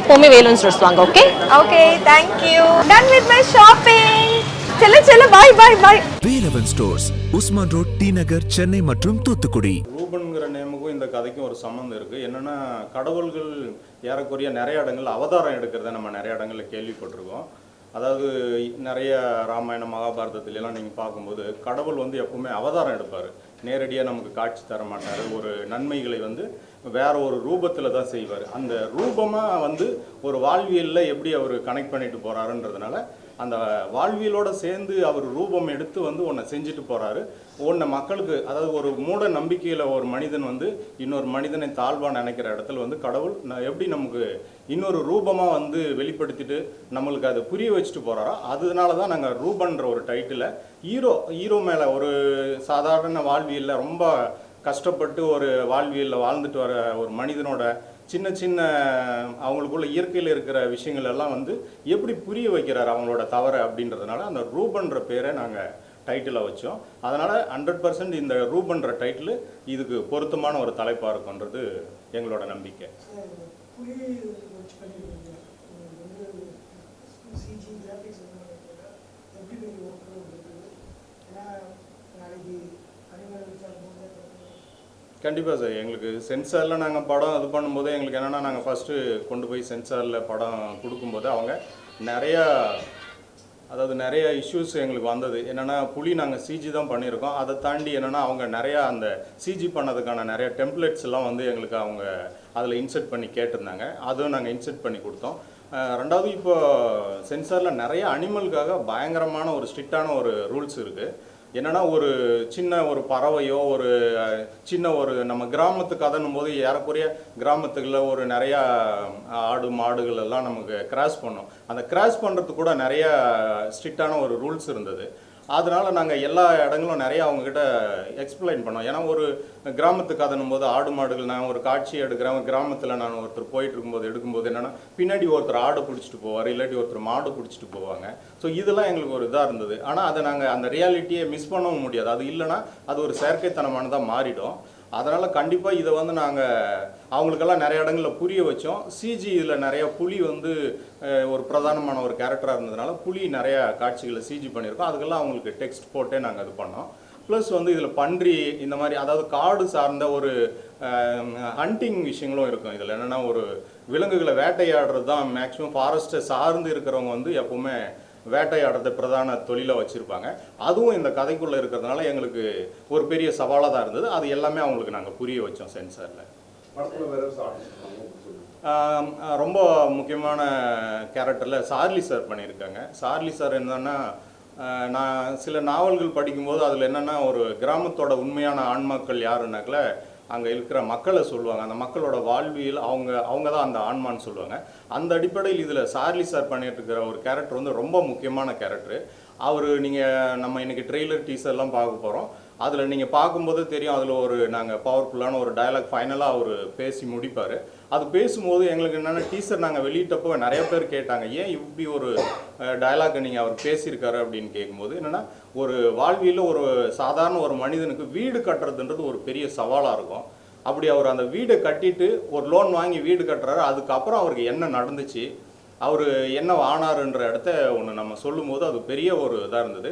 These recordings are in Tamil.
எப்போவுமே வேலூன் ஸ்டோர்ஸ் வாங்க okay okay thank you done with my shopping செல்ல செல்ல bye bye bye Velavan stores Usman road T Nagar Chennai மற்றும் தூத்துக்குடி. ரூபன்கிற நேமுக்கும் இந்த கதைக்கும் ஒரு சம்மந்தம் இருக்குது என்னென்னா கடவுள்கள் ஏறக்குறைய நிறைய இடங்கள் அவதாரம் எடுக்கிறத நம்ம நிறைய இடங்களில் கேள்விப்பட்டிருக்கோம். அதாவது நிறைய ராமாயணம் மகாபாரதத்துல எல்லாம் நீங்கள் பார்க்கும்போது கடவுள் வந்து எப்பவுமே அவதாரம் எடுப்பார். நேரடியாக நமக்கு காட்சி தர மாட்டார். ஒரு நன்மைகளை வந்து வேற ஒரு ரூபத்தில் தான் செய்வார். அந்த ரூபமாக வந்து ஒரு வாழ்வியலில் எப்படி அவர் கனெக்ட் பண்ணிட்டு போகிறாருன்றதுனால அந்த வாழ்வியலோட சேர்ந்து அவர் ரூபம் எடுத்து வந்து ஒன்றை செஞ்சுட்டு போகிறாரு ஒன்றை மக்களுக்கு அதாவது ஒரு மூட நம்பிக்கையில் ஒரு மனிதன் வந்து இன்னொரு மனிதனை தாழ்வாக நினைக்கிற இடத்துல வந்து கடவுள் எப்படி நமக்கு இன்னொரு ரூபமாக வந்து வெளிப்படுத்திட்டு நம்மளுக்கு அதை புரிய வச்சுட்டு போகிறாரோ அதனால தான் நாங்கள் ரூபன்ற ஒரு டைட்டில் ஹீரோ ஹீரோ மேலே ஒரு சாதாரண வாழ்வியலில் ரொம்ப கஷ்டப்பட்டு ஒரு வாழ்வியலில் வாழ்ந்துட்டு வர ஒரு மனிதனோட சின்ன சின்ன அவங்களுக்குள்ள இயற்கையில் இருக்கிற விஷயங்கள் எல்லாம் வந்து எப்படி புரிய வைக்கிறார் அவங்களோட தவறு அப்படின்றதுனால அந்த ரூபன்ற பேரை நாங்கள் டைட்டிலாக வச்சோம். அதனால் ஹண்ட்ரட் பர்சன்ட் இந்த ரூபன்ற டைட்டில் இதுக்கு பொருத்தமான ஒரு தலைப்பாக இருக்குன்றது எங்களோட நம்பிக்கை. நாளைக்கு வச்சு பண்ணிருக்கீங்க உங்களுக்கு வந்து சிஜி கிராஃபிக்ஸ் எப்படி நீங்கள் ஒர்க் பண்ணுறது ஏன்னா நாளைக்கு அனிமல் விசாரிக்கும் கண்டிப்பாக சார். எங்களுக்கு சென்சாரில் நாங்கள் படம் இது பண்ணும்போது எங்களுக்கு என்னென்னா நாங்கள் ஃபஸ்ட்டு கொண்டு போய் சென்சாரில் படம் கொடுக்கும்போது அவங்க நிறையா அதாவது நிறைய இஷ்யூஸ் எங்களுக்கு வந்தது. என்னென்னா புலி நாங்கள் சிஜி தான் பண்ணியிருக்கோம். அதை தாண்டி என்னென்னா அவங்க நிறையா அந்த சிஜி பண்ணதுக்கான நிறைய டெம்ப்ளெட்ஸ் எல்லாம் வந்து எங்களுக்கு அவங்க அதில் இன்செர்ட் பண்ணி கேட்டிருந்தாங்க. அதுவும் நாங்கள் இன்செர்ட் பண்ணி கொடுத்தோம். ரெண்டாவது இப்போ சென்சாரில் நிறைய அனிமலுக்காக பயங்கரமான ஒரு ஸ்ட்ரிக்டான ஒரு ரூல்ஸ் இருக்குது என்னன்னா ஒரு சின்ன ஒரு பறவையோ ஒரு சின்ன ஒரு நம்ம கிராமத்து கதனும் போது ஏறக்குறைய கிராமத்துக்குள்ள ஒரு நிறையா ஆடு மாடுகள் எல்லாம் நமக்கு கிராஸ் பண்ணோம். அந்த கிராஸ் பண்ணுறதுக்கு கூட நிறைய ஸ்ட்ரிக்டான ஒரு ரூல்ஸ் இருந்தது. அதனால் நாங்கள் எல்லா இடங்களும் நிறைய அவங்கக்கிட்ட எக்ஸ்பிளைன் பண்ணோம். ஏன்னா ஒரு கிராமத்து கதனும் போது ஆடு மாடுகள் நான் ஒரு காட்சி எடுக்கிறேன் கிராமத்தில் நான் ஒருத்தர் போயிட்டு இருக்கும்போது எடுக்கும்போது என்னென்னா பின்னாடி ஒருத்தர் ஆடு பிடிச்சிட்டு போவார் இல்லாட்டி ஒருத்தர் மாடு பிடிச்சிட்டு போவாங்க. ஸோ இதெல்லாம் எங்களுக்கு ஒரு இதாக இருந்தது. ஆனால் அதை நாங்கள் அந்த ரியாலிட்டியை மிஸ் பண்ணவும் முடியாது. அது இல்லைன்னா அது ஒரு செயற்கைத்தனமானதாக மாறிடும். அதனால் கண்டிப்பாக இதை வந்து நாங்கள் அவங்களுக்கெல்லாம் நிறைய இடங்களில் புரிய வச்சோம். சிஜி இதில் நிறைய புலி வந்து ஒரு பிரதானமான ஒரு கேரக்டராக இருந்ததுனால புலி நிறைய காட்சிகளை சிஜி பண்ணியிருக்கோம். அதுக்கெல்லாம் அவங்களுக்கு டெக்ஸ்ட் போட்டே நாங்கள் இது பண்ணோம். ப்ளஸ் வந்து இதில் பன்றி இந்த மாதிரி அதாவது காடு சார்ந்த ஒரு ஹண்டிங் விஷயங்களும் இருக்கும். இதில் என்னென்னா ஒரு விலங்குகளை வேட்டையாடுறது தான் மேக்ஸிமம் ஃபாரஸ்ட்டை சார்ந்து இருக்கிறவங்க வந்து எப்போவுமே வேட்டையாடுறத பிரதான தொழிலாக வச்சுருப்பாங்க. அதுவும் இந்த கதைக்குள்ளே இருக்கிறதுனால எங்களுக்கு ஒரு பெரிய சவாலாக தான் இருந்தது. அது எல்லாமே அவங்களுக்கு நாங்கள் புரிய வச்சோம் சென்சாரில். ரொம்ப முக்கியமான கேரக்டரில் சார்லி சார் பண்ணியிருக்காங்க. சார்லி சார் என்னன்னா நான் சில நாவல்கள் படிக்கும்போது அதில் என்னென்னா ஒரு கிராமத்தோட உண்மையான ஆன்மாக்கள் யாருன்னாக்கல அங்கே இருக்கிற மக்களை சொல்லுவாங்க. அந்த மக்களோட வாழ்வியல் அவங்க அவங்க தான் அந்த ஆன்மான்னு சொல்லுவாங்க. அந்த அடிப்படையில் இதில் சார்லி சார் பண்ணிட்டு இருக்கிற ஒரு கேரக்டர் வந்து ரொம்ப முக்கியமான கேரக்டர். அவர் நீங்கள் நம்ம இன்னைக்கு ட்ரெய்லர் டீசர்லாம் பார்க்க போகிறோம் அதில் நீங்கள் பார்க்கும்போது தெரியும் அதில் ஒரு நாங்கள் பவர்ஃபுல்லான ஒரு டயலாக் ஃபைனலாக அவர் பேசி முடிப்பார். அது பேசும்போது எங்களுக்கு என்னென்ன டீசர் நாங்கள் வெளியிட்டப்போ நிறைய பேர் கேட்டாங்க ஏன் இப்படி ஒரு டயலாக் நீங்கள் அவர் பேசியிருக்காரு? அப்படின்னு கேட்கும்போது என்னென்னா ஒரு வாழ்வியில் ஒரு சாதாரண ஒரு மனிதனுக்கு வீடு கட்டுறதுன்றது ஒரு பெரிய சவாலாக இருக்கும். அப்படி அவர் அந்த வீடை கட்டிட்டு ஒரு லோன் வாங்கி வீடு கட்டுறாரு. அதுக்கப்புறம் அவருக்கு என்ன நடந்துச்சு அவர் என்ன ஆனாருன்ற இடத்த ஒன்று நம்ம சொல்லும்போது அது பெரிய ஒரு இதாக இருந்தது.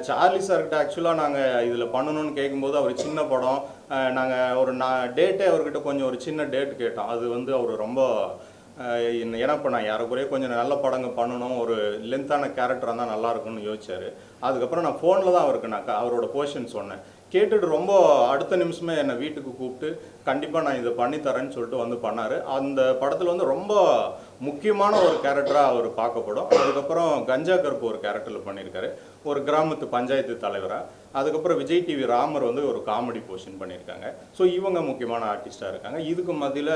சார்லி சார்கிட்ட ஆக்சுவலாக நாங்கள் இதில் பண்ணணும்னு கேட்கும்போது அவர் சின்ன படம். நாங்கள் ஒரு நான் டேட்டே அவர்கிட்ட கொஞ்சம் ஒரு சின்ன டேட் கேட்டோம். அது வந்து அவர் ரொம்ப என்ன- ஏன்னா இப்போ நான் யாருக்குறைய கொஞ்சம் நல்ல படங்க பண்ணணும். ஒரு லென்த்தான கேரக்டராக இருந்தால் நல்லா இருக்கும்னு யோசிச்சாரு. அதுக்கப்புறம் நான் ஃபோனில் தான் அவருக்கு நான் அவரோட போர்ஷன் சொன்னேன். கேட்டுட்டு ரொம்ப அடுத்த நிமிஷமே என்னை வீட்டுக்கு கூப்பிட்டு கண்டிப்பாக நான் இதை பண்ணி தரேன்னு சொல்லிட்டு வந்து பண்ணார். அந்த படத்தில் வந்து ரொம்ப முக்கியமான ஒரு கேரக்டராக அவர் பார்க்கப்படும். அதுக்கப்புறம் கஞ்சா கருப்பு ஒரு கேரக்டரில் பண்ணியிருக்காரு. ஒரு கிராமத்து பஞ்சாயத்து தலைவராக அதுக்கப்புறம் விஜய் டிவி ராமர் வந்து ஒரு காமெடி போர்ஷன் பண்ணியிருக்காங்க. ஸோ இவங்க முக்கியமான ஆர்டிஸ்டாக இருக்காங்க. இதுக்கு மத்தியில்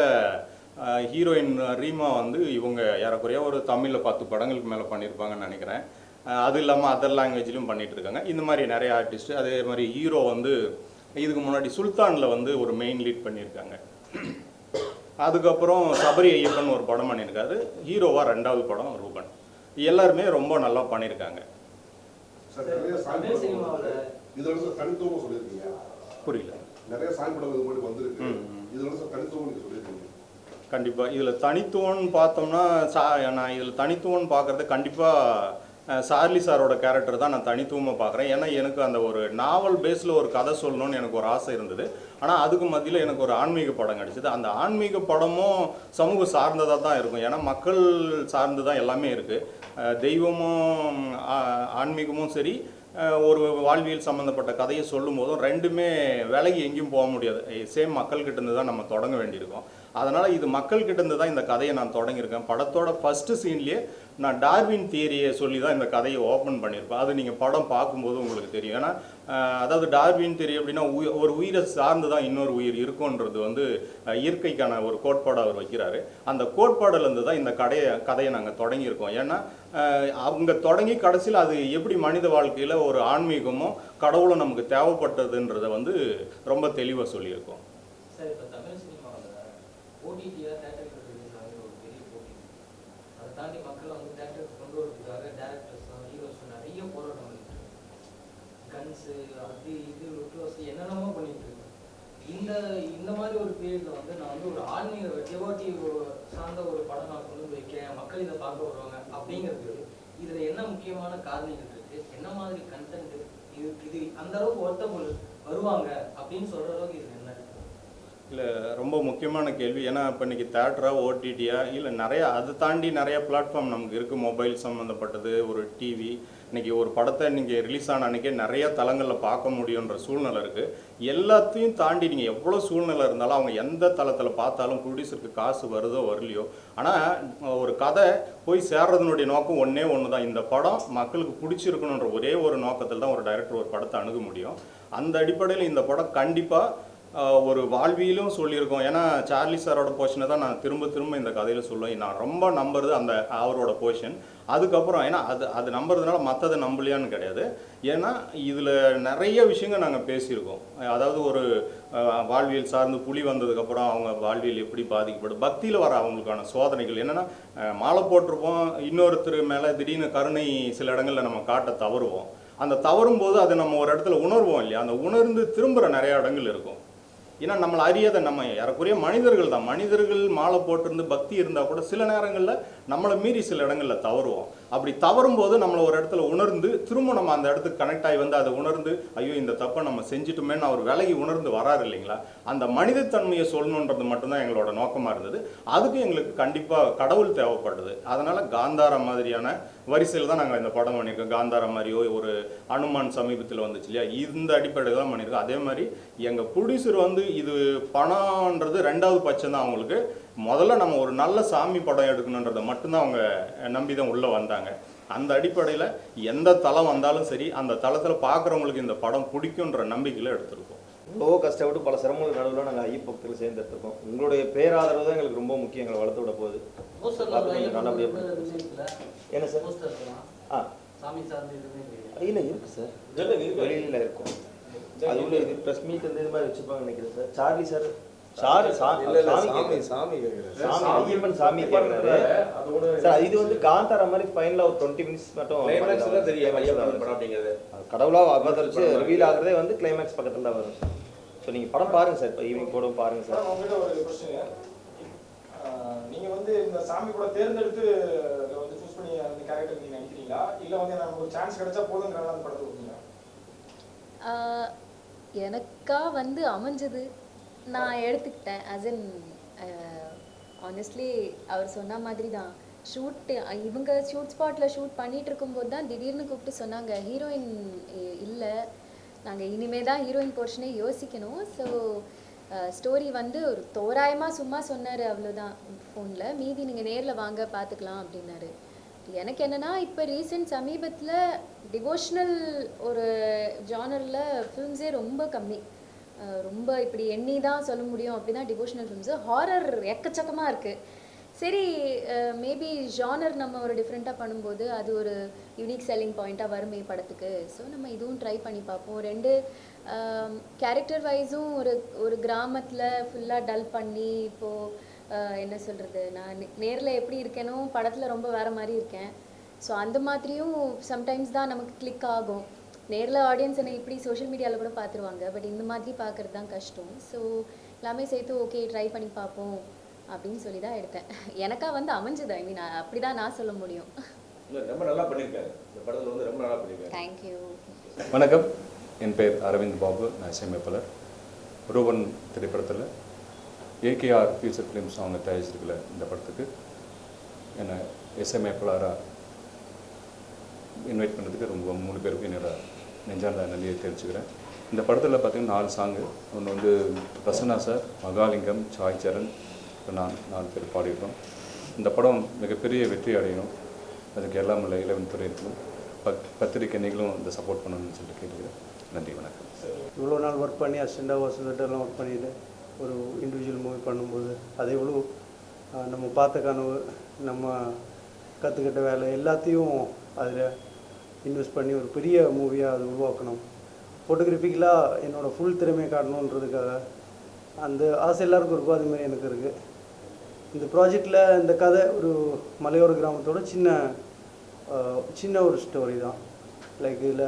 ஹீரோயின் ரீமா வந்து இவங்க ஏறக்குறைய ஒரு தமிழில் பத்து படங்களுக்கு மேலே பண்ணியிருப்பாங்கன்னு நினைக்கிறேன். அது இல்லாமல் அதர் லாங்குவேஜ்லையும் பண்ணிட்டு இருக்காங்க. இந்த மாதிரி நிறைய ஆர்டிஸ்ட் அதே மாதிரி ஹீரோ வந்து இதுக்கு முன்னாடி சுல்தானில் வந்து ஒரு மெயின் லீட் பண்ணியிருக்காங்க. அதுக்கப்புறம் சபரி ஐயப்பன் ஒரு படம் பண்ணியிருக்காரு. ஹீரோவாக ரெண்டாவது படம் ரூபன். எல்லாருமே ரொம்ப நல்லா பண்ணியிருக்காங்க. புரியல. நிறைய கண்டிப்பாக இதில் தனித்துவம்னு பார்த்தோம்னா சா நான் இதில் தனித்துவம்னு பார்க்குறது கண்டிப்பாக சார்லி சாரோட கேரக்டர் தான் நான் தனித்துவமாக பார்க்குறேன். ஏன்னா எனக்கு அந்த ஒரு நாவல் பேஸில் ஒரு கதை சொல்லணும்னு எனக்கு ஒரு ஆசை இருந்தது. ஆனால் அதுக்கு மத்தியில் எனக்கு ஒரு ஆன்மீக படம் கிடச்சிது. அந்த ஆன்மீக படமும் சமூக சார்ந்ததாக தான் இருக்கும். ஏன்னா மக்கள் சார்ந்து தான் எல்லாமே இருக்குது தெய்வமும் ஆன்மீகமும் சரி ஒரு வாழ்வியல் சம்மந்தப்பட்ட கதையை சொல்லும் போதும் ரெண்டுமே விலகி எங்கேயும் போக முடியாது. சேம் மக்கள்கிட்ட இருந்து தான் நம்ம தொடங்க வேண்டியிருக்கும். அதனால் இது மக்கள்கிட்ட இருந்து தான் இந்த கதையை நான் தொடங்கியிருக்கேன். படத்தோட ஃபஸ்ட்டு சீன்லேயே நான் டார்வின் தியரியை சொல்லி தான் இந்த கதையை ஓப்பன் பண்ணியிருப்பேன் அது நீங்கள் படம் பார்க்கும்போது உங்களுக்கு தெரியும். ஏன்னா அதாவது டார்வின் தியரி அப்படின்னா உயி- ஒரு உயிரை சார்ந்து தான் இன்னொரு உயிர் இருக்கும்ன்றது வந்து இயற்கைக்கான ஒரு கோட்பாடு அவர் வைக்கிறாரு. அந்த கோட்பாடுலேருந்து தான் இந்த கடையை கதையை நாங்கள் தொடங்கியிருக்கோம். ஏன்னா அவங்க தொடங்கி கடைசியில் அது எப்படி மனித வாழ்க்கையில் ஒரு ஆன்மீகமும் கடவுளும் நமக்கு தேவைப்பட்டதுன்றதை வந்து ரொம்ப தெளிவாக சொல்லியிருக்கோம். சார் இப்போ தமிழ் சினிமாவில் தேட்டருக்கு ஒரு பெரிய போட்டி. அதை தாண்டி மக்கள் வந்து தேட்டருக்கு கொண்டு வரதுக்காக டேரக்டர்ஸ் ஹீரோஸ் நிறைய போராட்டம் பண்ணிட்டு கன்ஸு அது இது லுட்லோஸ் என்னென்னமோ பண்ணிட்டு இருக்கு இந்த இந்த மாதிரி ஒரு பீரியட்ல வந்து நான் வந்து ஒரு ஆன்மீக டிவோட்டி சார்ந்த ஒரு படம் நான் கொண்டு போய் வைக்கிறேன் மக்கள் இதை பார்க்க வருவாங்க அப்படிங்கிறது இதுல என்ன முக்கியமான காரணிகள் இருக்கு என்ன மாதிரி கண்டென்ட் இது இது அந்த அளவுக்கு ஒர்த்தபுள் வருவாங்க அப்படின்னு சொல்ற அளவுக்கு இது என்ன இருக்கு? இல்லை ரொம்ப முக்கியமான கேள்வி. ஏன்னா இப்போ இன்னைக்கு தேட்டரா ஓடிடியா இல்லை நிறையா அதை தாண்டி நிறைய பிளாட்ஃபார்ம் நமக்கு இருக்குது மொபைல் சம்மந்தப்பட்டது ஒரு டிவி இன்னைக்கு ஒரு படத்தை நீங்கள் ரிலீஸ் ஆன அன்றைக்கே நிறைய தளங்களில் பார்க்க முடியுன்ற சூழ்நிலை இருக்குது எல்லாத்தையும் தாண்டி நீங்கள் எவ்வளோ சூழ்நிலை இருந்தாலும் அவங்க எந்த தளத்தில் பார்த்தாலும் ப்ரொடியூசருக்கு காசு வருதோ வரலையோ ஆனால் ஒரு கதை போய் சேர்றதுனுடைய நோக்கம் ஒன்றே ஒன்று தான் இந்த படம் மக்களுக்கு பிடிச்சிருக்கணுன்ற ஒரே ஒரு நோக்கத்தில் தான் ஒரு டைரக்டர் ஒரு படத்தை அணுக முடியும். அந்த அடிப்படையில் இந்த படம் கண்டிப்பாக ஒரு வாழ்வியலும் சொல்லியிருக்கோம். ஏன்னா சார்லி சாரோட போர்ஷனை தான் நான் திரும்ப திரும்ப இந்த கதையில் சொல்லுவேன். நான் ரொம்ப நம்புறது அந்த அவரோட போர்ஷன் அதுக்கப்புறம் ஏன்னா அது அது நம்புறதுனால மற்றதை நம்பலையான்னு கிடையாது. ஏன்னா இதில் நிறைய விஷயங்கள் நாங்கள் பேசியிருக்கோம். அதாவது ஒரு வாழ்வியல் சார்ந்து புலி வந்ததுக்கப்புறம் அவங்க வாழ்வியல் எப்படி பாதிக்கப்படும் பக்தியில் வர அவங்களுக்கான சோதனைகள். என்னென்னா மாலை போட்டிருப்போம் இன்னொருத்தர் மேலே திடீர்னு கருணை சில இடங்களில் நம்ம காட்ட தவறுவோம். அந்த தவறும் போது அதை நம்ம ஒரு இடத்துல உணர்வோம் இல்லையா? அந்த உணர்ந்து திரும்புகிற நிறைய இடங்கள் இருக்கும். ஏன்னா நம்மளை அறியாத நம்ம ஏறக்குறைய மனிதர்கள் தான். மனிதர்கள் மாலை போட்டிருந்து பக்தி இருந்தால் கூட சில நேரங்களில் நம்மளை மீறி சில இடங்களில் தவறுவோம். அப்படி தவறும் போது நம்மளை ஒரு இடத்துல உணர்ந்து திரும்ப நம்ம அந்த இடத்துக்கு கனெக்ட் ஆகி வந்து அதை உணர்ந்து ஐயோ இந்த தப்பை நம்ம செஞ்சுட்டோமேன்னு அவர் விலகி உணர்ந்து வராரு இல்லைங்களா? அந்த மனிதத்தன்மையை சொல்லணுன்றது மட்டும்தான் எங்களோட நோக்கமாக இருந்தது. அதுக்கு எங்களுக்கு கண்டிப்பாக கடவுள் தேவைப்படுது. அதனால் காந்தாரா மாதிரியான வரிசையில் தான் நாங்கள் இந்த படம் பண்ணியிருக்கோம். காந்தாரா மாதிரியோ ஒரு அனுமான் சமீபத்தில் வந்துச்சு இல்லையா? இந்த அடிப்படையில் தான் பண்ணியிருக்கோம். அதே மாதிரி எங்கள் ப்ரொடியூசர் வந்து இது பணம்ன்றது ரெண்டாவது பட்சம் தான் அவங்களுக்கு. முதல்ல நம்ம ஒரு நல்ல சாமி படம் எடுக்கணுன்றதை மட்டும்தான் அவங்க நம்பி தான் உள்ளே வந்தாங்க. அந்த அடிப்படையில் எந்த தளம் வந்தாலும் சரி அந்த தளத்தில் பார்க்குறவங்களுக்கு இந்த படம் பிடிக்குன்ற நம்பிக்கையில் எடுத்திருக்கோம். எவ்வளோ கஷ்டப்பட்டு பல சிரமங்களுக்கு நடுவில் நாங்கள் ஐயப்ப பக்தர்கள் சேர்ந்துருக்கோம். உங்களுடைய பேராதரவு தான் எங்களுக்கு ரொம்ப முக்கியம். எங்களை வளர்த்து விட போகுது. போஸ்டர்ல பார்த்து கொஞ்சம் நல்லபடியா ஐயப்பன் பண்ணு. இருக்குல்ல? என்ன சார்? ஆ. சார்ந்து? இல்லை இருக்கு சார். வெளியில் இருக்கும். அது உள்ள இது ப்ரெஸ் மீட் இந்த இது மாதிரி வச்சுப்பாங்க நினைக்கிறேன் சார். சார்லி சார் சார் சாமி சாமி. சாமி ஐயப்பன் சாமி கேட்குறாரு சார் இது வந்து காந்தாரா மாதிரி ஒரு டுவெண்ட்டி மினிட்ஸ் மட்டும் தெரியும் அப்படிங்கிறது. அது கடவுளாக அவதரிச்சு ரிவீல் ஆகுறதே வந்து கிளைமேக்ஸ் பக்கத்தில் தான் வரும். ஸோ நீங்கள் படம் பாருங்க சார். இப்போ ஈவினிங் கூட பாருங்க சார். உங்ககிட்ட ஒரு கொஸ்டின் நீங்க வந்து இந்த சாமி கூட தேர்ந்தெடுத்து வந்து சூஸ் பண்ணி அந்த கேரக்டர் நீங்க நடிக்கிறீங்களா? இல்ல வந்து நமக்கு ஒரு சான்ஸ் கிடைச்சா போதுங்கிறனால அந்த படத்தை கொடுத்தீங்களா ஆஹ் எனக்கா வந்து அமைஞ்சது நான் எடுத்துக்கிட்டேன் அஸ் இன் ஆனஸ்ட்லி அவர் சொன்ன மாதிரி தான் ஷூட் இவங்க ஷூட் ஸ்பாட்டில் ஷூட் பண்ணிட்டு இருக்கும்போது தான் திடீர்னு கூப்பிட்டு சொன்னாங்க ஹீரோயின் இல்லை. நாங்கள் இனிமே தான் ஹீரோயின் போர்ஷனே யோசிக்கணும். ஸோ ஸ்டோரி வந்து ஒரு தோராயமாக சும்மா சொன்னார் அவ்வளோதான் ஃபோனில் மீதி நீங்கள் நேரில் வாங்க பார்த்துக்கலாம் அப்படின்னாரு. எனக்கு என்னன்னா இப்போ ரீசெண்ட் சமீபத்தில் டிவோஷனல் ஒரு ஜானரில் ஃபிலிம்ஸே ரொம்ப கம்மி. ரொம்ப இப்படி எண்ணி தான் சொல்ல முடியும் அப்படின்னா டிவோஷனல் ஃபிலிம்ஸு ஹாரர் எக்கச்சக்கமாக இருக்குது சரி மேபி ஜானர் நம்ம ஒரு டிஃப்ரெண்ட்டாக பண்ணும்போது அது ஒரு யூனிக் செல்லிங் பாயிண்ட்டாக வருமே படத்துக்கு. ஸோ நம்ம இதுவும் ட்ரை பண்ணி பார்ப்போம். ரெண்டு கேரக்டர் வைஸும் ஒரு ஒரு கிராமத்தில் ஃபுல்லாக டல் பண்ணி இப்போது என்ன சொல்கிறது நான் நேரில் எப்படி இருக்கேனோ படத்தில் ரொம்ப வேறு மாதிரி இருக்கேன். ஸோ அந்த மாதிரியும் சம்டைம்ஸ் தான் நமக்கு கிளிக் ஆகும். நேரில் ஆடியன்ஸ் என்னை இப்படி சோஷியல் மீடியாவில் கூட பார்த்துருவாங்க பட் இந்த மாதிரி பார்க்குறது தான் கஷ்டம். ஸோ எல்லாமே சேர்த்து ஓகே ட்ரை பண்ணி பார்ப்போம் அப்படின்னு சொல்லி தான் எடுத்தேன். எனக்கா வந்து அமைஞ்சது. ஐ மீன் அப்படி தான் நான் சொல்ல முடியும். ரொம்ப நல்லா பண்ணியிருக்காரு இந்த படத்தில் வந்து ரொம்ப நல்லா பண்ணியிருக்காரு தேங்க்யூ வணக்கம். என் பெயர் அரவிந்த் பாபு. நான் இசையமைப்பாளர். ரூபன் திரைப்படத்தில் ஏகேஆர் ஃபியூச்சர் ஃபிலிம்ஸ் அவங்க தயாரிச்சிருக்கல இந்த படத்துக்கு. என்னை இசையமைப்பாளராக இன்வைட் பண்ணதுக்கு ரொம்ப மூணு பேருக்கும் என்னோட நெஞ்சார்ந்த நன்றியை தெரிவிச்சுக்கிறேன். இந்த படத்தில் பார்த்தீங்கன்னா நாலு சாங்கு ஒன்று வந்து பிரசன்னா சார் மகாலிங்கம் சாய் சரண் இப்போ நான் நாலு பேர் பாடியிருக்கோம். இந்த படம் மிகப்பெரிய வெற்றி அடையணும். அதுக்கு எல்லாம் உள்ள இளவன் துறை இருக்கணும் பத் பத்திரிக்கை நீங்களும் இந்த சப்போர்ட் பண்ணணும்னு சொல்லிட்டு கேட்டுக்கிறேன். நன்றி வணக்கம். இவ்வளோ நாள் ஒர்க் பண்ணி அசிஸ்டண்டாக வாசல்கிட்டலாம் ஒர்க் பண்ணிட்டு ஒரு இண்டிவிஜுவல் மூவி பண்ணும்போது அது எவ்வளோ நம்ம பார்த்த கனவு நம்ம கற்றுக்கிட்ட வேலை எல்லாத்தையும் அதில் இன்வெஸ்ட் பண்ணி ஒரு பெரிய மூவியாக அது உருவாக்கணும். ஃபோட்டோகிராஃபிக்கலாக என்னோடய ஃபுல் திறமையை காட்டணுன்றதுக்காக அந்த ஆசை எல்லாருக்கும் இருக்கும் அதுமாரி மாதிரி எனக்கு இருக்குது இந்த ப்ராஜெக்டில் இந்த கதை ஒரு மலையோர கிராமத்தோட சின்ன சின்ன ஒரு ஸ்டோரி தான். லைக் இதில்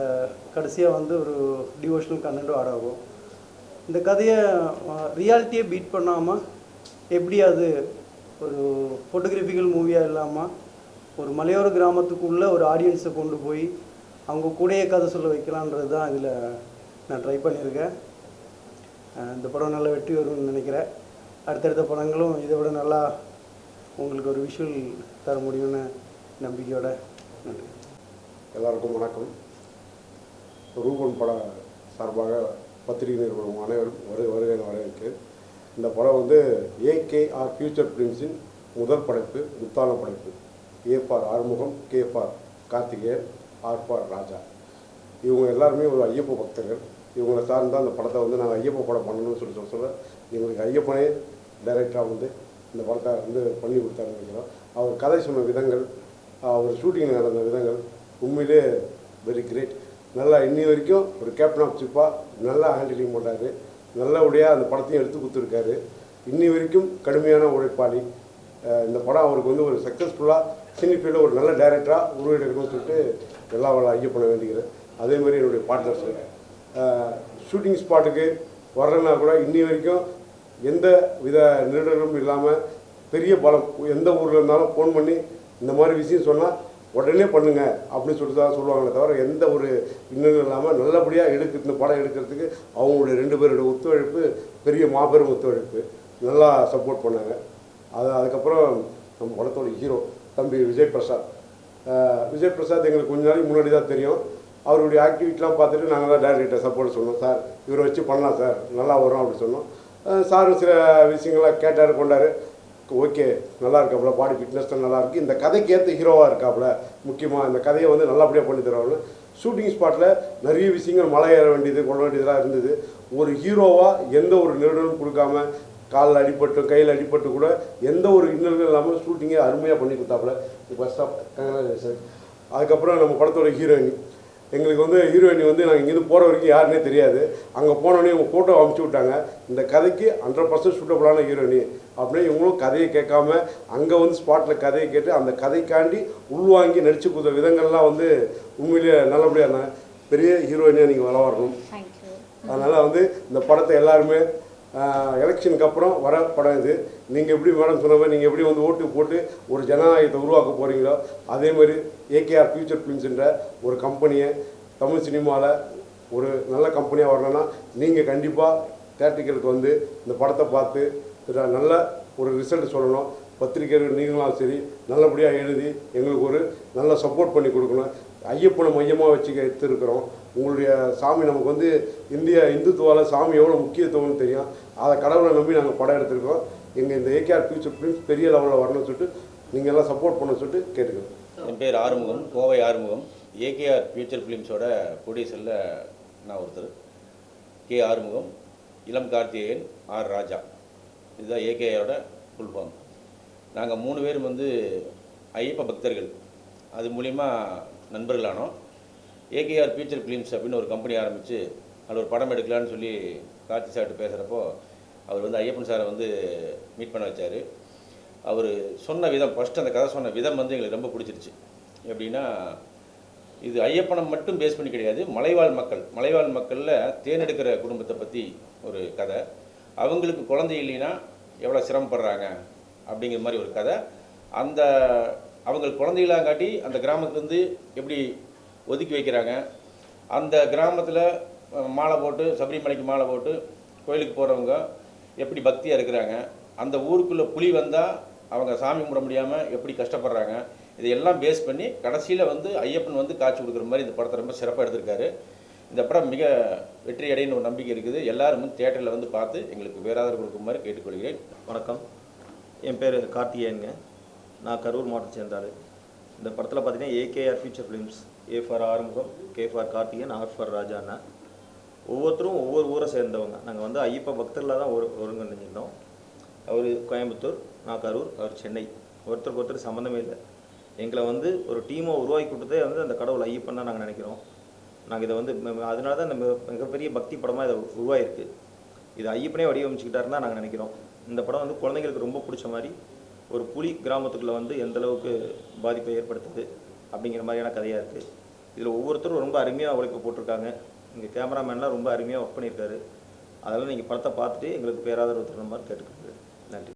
கடைசியாக வந்து ஒரு டிவோஷனல் கண்டென்ட்டும் ஆட் ஆகும். இந்த கதையை ரியாலிட்டியை பீட் பண்ணாமல் எப்படி அது ஒரு ஃபோட்டோகிராஃபிக்கல் மூவியாக இல்லாமல் ஒரு மலையோர கிராமத்துக்குள்ளே ஒரு ஆடியன்ஸை கொண்டு போய் அவங்க கூடயே கதை சொல்ல வைக்கலான்றது தான் இதில் நான் ட்ரை பண்ணியிருக்கேன். இந்த படம் நல்லா வெற்றி வரும்னு நினைக்கிறேன். அடுத்தடுத்த படங்களும் இதை விட நல்லா உங்களுக்கு ஒரு விஷுவல் தர முடியும்னு நம்பிக்கையோட நன்றி. எல்லாருக்கும் வணக்கம். ரூபன் பட சார்பாக பத்திரிகை நிறுவனம் அனைவரும் வருகை வருகை வரவேற்கு இந்த படம் வந்து ஏகேஆர் ஃபியூச்சர் பிரின்ஸின் முதல் படைப்பு முத்தான படைப்பு. A for Arumugam K for Karthikeyan R for Raja. இவங்க எல்லாருமே ஒரு ஐயப்ப பக்தர்கள். இவங்களை சார்ந்து அந்த படத்தை வந்து நாங்கள் ஐயப்ப படம் பண்ணணும்னு சொல்லி சொல்ல சொல்ல எங்களுக்கு ஐயப்பனே டைரக்டராக வந்து இந்த படத்தை வந்து பண்ணி கொடுத்தாருன்னு நினைக்கிறோம். அவர் கதை சொன்ன விதங்கள் அவர் ஷூட்டிங் நடந்த விதங்கள் உண்மையிலே வெரி கிரேட் நல்லா இன்னி வரைக்கும் ஒரு கேப்டன் ஆஃப் சிப்பாக நல்லா ஹேண்டிலிங் பண்ணுறாரு நல்லபடியாக அந்த படத்தையும் எடுத்து கொடுத்துருக்காரு. இன்னி வரைக்கும் கடுமையான உழைப்பாளி. இந்த படம் அவருக்கு வந்து ஒரு சக்ஸஸ்ஃபுல்லாக சினிஃபீல்டில் ஒரு நல்ல டைரக்டராக உருவெடுக்கணும்னு சொல்லிட்டு எல்லா வேலை ஐயோ பண்ண வேண்டிக்கிறேன் அதே மாதிரி என்னுடைய பார்ட்னர்ஸு ஷூட்டிங் ஸ்பாட்டுக்கு வரலன்னா கூட இன்னி வரைக்கும் எந்த வித நிருடரும் இல்லாமல் பெரிய பலம் எந்த ஊரில் இருந்தாலும் ஃபோன் பண்ணி இந்த மாதிரி விஷயம் சொன்னால் உடனே பண்ணுங்க அப்படின்னு சொல்லிட்டு தான் சொல்லுவாங்களே தவிர எந்த ஒரு இன்னும் இல்லாமல் நல்லபடியாக எடுக்க இந்த படம் எடுக்கிறதுக்கு அவங்களுடைய ரெண்டு பேருடைய ஒத்துழைப்பு பெரிய மாபெரும் ஒத்துழைப்பு நல்லா சப்போர்ட் பண்ணாங்க. அது அதுக்கப்புறம் நம்ம படத்தோட ஹீரோ தம்பி விஜய் பிரசாத். விஜய் பிரசாத் எங்களுக்கு கொஞ்ச நாளைக்கு முன்னாடி தான் தெரியும். அவருடைய ஆக்டிவிட்டிலாம் பார்த்துட்டு நாங்கள் தான் டேரக்டர் சப்போர்ட் சொன்னோம். சார் இவரை வச்சு பண்ணலாம் சார். நல்லா வரும் அப்படி சொன்னோம். சார் சில விஷயங்கள்லாம் கேட்டார் கொண்டார். ஓகே நல்லா இருக்காப்புல. பாடி ஃபிட்னஸ் நல்லா இருக்கு. இந்த கதைக்கு ஏற்ற ஹீரோவாக இருக்காப்புல. முக்கியமாக இந்த கதையை வந்து நல்லபடியாக பண்ணி தருவாங்க ஷூட்டிங் ஸ்பாட்டில் நிறைய விஷயங்கள் மலை ஏற வேண்டியது கொள்ள வேண்டியதெல்லாம் இருந்தது. ஒரு ஹீரோவாக எந்த ஒரு நிறுவனமும் கொடுக்காம காலில் அடிபட்டு கையில் அடிபட்டு கூட எந்த ஒரு இன்னல்கள் இல்லாமல் ஷூட்டிங்கை அருமையாக பண்ணி கொடுத்தாப்புல. ஃபர்ஸ்ட் ஆஃப் கங்க்ராச்சுலேஷன் அதுக்கப்புறம் நம்ம படத்தோட ஹீரோயினி எங்களுக்கு வந்து ஹீரோயினி வந்து நாங்கள் இங்கேருந்து போகிற வரைக்கும் யாருன்னே தெரியாது. அங்கே போனோடனே இவங்க ஃபோட்டோ அமுச்சு விட்டாங்க. இந்த கதைக்கு ஹண்ட்ரட் பர்சன்ட் சூட்டபுளான ஹீரோயினி அப்படின்னு இவங்களும் கதையை கேட்காம அங்கே வந்து ஸ்பாட்டில் கதையை கேட்டு அந்த கதைக்காண்டி உள்வாங்கி நடிச்சு கொடுத்த விதங்கள்லாம் வந்து உண்மையிலேயே நல்லபடியாக இருந்தாங்க. பெரிய ஹீரோயினியாக நீங்கள் வர வரணும். அதனால் வந்து இந்த படத்தை எல்லாருமே எலெக்ஷனுக்கு அப்புறம் வர படம் இது. நீங்கள் எப்படி மேடம் சொன்ன நீங்கள் எப்படி வந்து ஓட்டு போட்டு ஒரு ஜனநாயகத்தை உருவாக்க போகிறீங்களோ அதே மாதிரி ஏகேஆர் ஃபியூச்சர் ஃபிலிம்ஸ்ன்ற ஒரு கம்பெனியை தமிழ் சினிமாவில் ஒரு நல்ல கம்பெனியாக வரணும்னா நீங்கள் கண்டிப்பாக தேட்டர்களுக்கு வந்து இந்த படத்தை பார்த்து நல்ல ஒரு ரிசல்ட் சொல்லணும். பத்திரிகைகள் நீங்களும் சரி நல்லபடியாக எழுதி எங்களுக்கு ஒரு நல்ல சப்போர்ட் பண்ணி கொடுக்கணும். ஐயப்பனை மையமாக வச்சு எடுத்துருக்குறோம். உங்களுடைய சாமி நமக்கு வந்து இந்திய இந்துத்துவாவில் சாமி எவ்வளோ முக்கியத்துவம்னு தெரியும். அதை கடவுளை நம்பி நாங்கள் படம் எடுத்திருக்கோம். எங்கள் இந்த ஏகேஆர் ஃபியூச்சர் ஃபிலிம்ஸ் பெரிய லெவலில் வரணும்னு சொல்லிட்டு நீங்கள் எல்லாம் சப்போர்ட் பண்ண சொல்லிட்டு கேட்டுக்கிறோம். என் பேர் ஆறுமுகம் கோவை ஆறுமுகம். ஏகேஆர் ஃபியூச்சர் ஃபிலிம்ஸோட ப்ரொடியூசரில் நான் ஒருத்தர். கே ஆறுமுகம் இளம் கார்த்திகேயன் ஆர் ராஜா. இதுதான் ஏகேஆரோட ஃபுல் ஃபார்ம் நாங்கள் மூணு பேரும் வந்து ஐயப்ப பக்தர்கள். அது மூலிமா நண்பர்களானோம். ஏகேஆர் ஃபியூச்சர் ஃபிலிம்ஸ் அப்படின்னு ஒரு கம்பெனி ஆரம்பித்து அதில் ஒரு படம் எடுக்கலான்னு சொல்லி கார்த்தி சார்ட்டு பேசுகிறப்போ அவர் வந்து ஐயப்பன் சாரை வந்து மீட் பண்ண வச்சார். அவர் சொன்ன விதம் ஃபஸ்ட்டு அந்த கதை சொன்ன விதம் வந்து எங்களுக்கு ரொம்ப பிடிச்சிருச்சு. எப்படின்னா இது ஐயப்பனம் மட்டும் பேஸ் பண்ணி கிடையாது மலைவாழ் மக்கள். மலைவாழ் மக்களில் தேர்ந்தெடுக்கிற குடும்பத்தை பற்றி ஒரு கதை. அவங்களுக்கு குழந்தை இல்லைன்னா எவ்வளோ சிரமப்படுறாங்க அப்படிங்கிற மாதிரி ஒரு கதை. அந்த அவங்க குழந்தைகளாங்காட்டி அந்த கிராமத்துலேருந்து எப்படி ஒதுக்கி வைக்கிறாங்க? அந்த கிராமத்தில் மாலை போட்டு சபரிமலைக்கு மாலை போட்டு கோயிலுக்கு போகிறவங்க எப்படி பக்தியாக இருக்கிறாங்க அந்த ஊருக்குள்ளே புலி வந்தால் அவங்க சாமி கும்பிட முடியாமல் எப்படி கஷ்டப்படுறாங்க இதையெல்லாம் பேஸ் பண்ணி கடைசியில் வந்து ஐயப்பன் வந்து காட்சி கொடுக்குற மாதிரி இந்த படத்தை ரொம்ப சிறப்பாக எடுத்திருக்காரு. இந்த படம் மிக வெற்றி அடைன்னு ஒரு நம்பிக்கை இருக்குது. எல்லாரும் வந்து தேட்டரில் வந்து பார்த்து எங்களுக்கு வேறாதர் கொடுக்குமாறு கேட்டுக்கொள்கிறேன். வணக்கம். என் பேர் கார்த்திகேயனுங்க. நான் கரூர் மாவட்டத்தை சேர்ந்தாள் இந்த படத்தில் பார்த்தீங்கன்னா AKR future films A for Arumugam K for Karthikeyan R for ராஜாண்ணா ஒவ்வொருத்தரும் ஒவ்வொரு ஊரை சேர்ந்தவங்க. நாங்கள் வந்து ஐயப்ப பக்தரில் தான் ஒரு ஒருங்கிணைஞ்சிருந்தோம். அவர் கோயம்புத்தூர் நான் கரூர் அவர் சென்னை. ஒருத்தருக்கு ஒருத்தர் சம்மந்தமே இல்லை. எங்களை வந்து ஒரு டீமை உருவாக்கி கொடுத்ததே வந்து அந்த கடவுள் ஐயப்பன் தான் நாங்கள் நினைக்கிறோம். நாங்கள் இதை வந்து ம- அதனால தான் இந்த மிகப்பெரிய பக்தி படமாக இதை உருவாயிருக்கு. இது ஐயப்பனே வடிவமைச்சுக்கிட்டாருன்னு தான் நாங்கள் நினைக்கிறோம். இந்த படம் வந்து குழந்தைங்களுக்கு ரொம்ப பிடிச்ச மாதிரி ஒரு புலி கிராமத்துக்குள்ளே வந்து எந்த அளவுக்கு பாதிப்பை ஏற்படுத்துது அப்படிங்கிற மாதிரியான கதையாக இருக்குது இதில் ஒவ்வொருத்தரும் ரொம்ப அருமையாக உழைப்பு போட்டிருக்காங்க. இங்கே கேமராமேன்லாம் ரொம்ப அருமையாக ஒர்க் பண்ணியிருக்காரு. அதெல்லாம் நீங்கள் படத்தை பார்த்துட்டு எங்களுக்கு பேராதரவு தரணும் மாதிரி கேட்டுக்கோங்க.